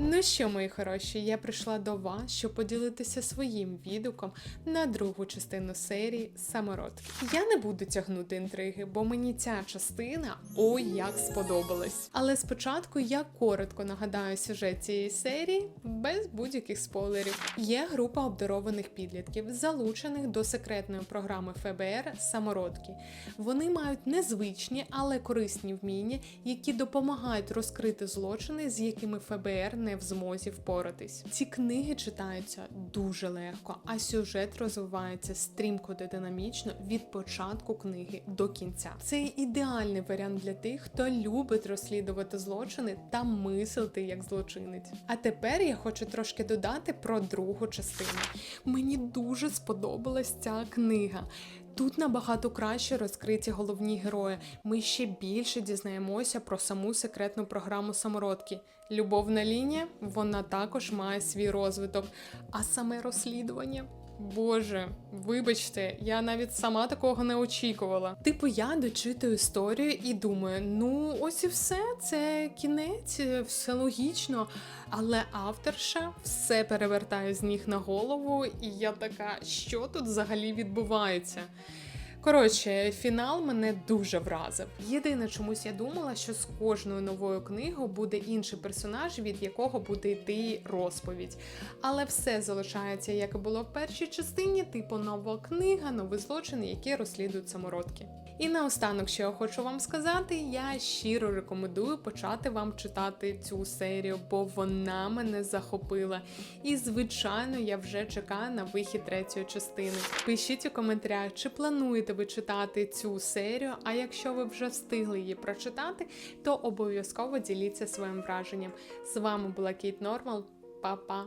Ну що, мої хороші, я прийшла до вас, щоб поділитися своїм відгуком на другу частину серії Самородки. Я не буду тягнути інтриги, бо мені ця частина ой як сподобалась. Але спочатку я коротко нагадаю сюжет цієї серії без будь-яких спойлерів. Є група обдарованих підлітків, залучених до секретної програми ФБР Самородки. Вони мають незвичні, але корисні вміння, які допомагають розкрити злочини, з якими ФБР не в змозі впоратись. Ці книги читаються дуже легко, а сюжет розвивається стрімко та динамічно від початку книги до кінця. Це ідеальний варіант для тих, хто любить розслідувати злочини та мислити як злочинець. А тепер я хочу трошки додати про другу частину. Мені дуже сподобалась ця книга. Тут набагато краще розкриті головні герої. Ми ще більше дізнаємося про саму секретну програму самородки. Любовна лінія вона також має свій розвиток. А саме розслідування. Боже, вибачте, я навіть сама такого не очікувала. Типу, я дочитую історію і думаю, ну ось і все, це кінець, все логічно. Але авторша все перевертає з ніг на голову, і я така, що тут взагалі відбувається? Коротше, фінал мене дуже вразив. Єдине, чомусь я думала, що з кожною новою книгою буде інший персонаж, від якого буде йти розповідь. Але все залишається, як і було в першій частині, типу нова книга, нові злочини, які розслідують самородки. І наостанок, що я хочу вам сказати, я щиро рекомендую почати вам читати цю серію, бо вона мене захопила. І, звичайно, я вже чекаю на вихід третьої частини. Пишіть у коментарях, чи плануєте ви читати цю серію. А якщо ви вже встигли її прочитати, то обов'язково діліться своїм враженням. З вами була Кейт Нормал. Па-па!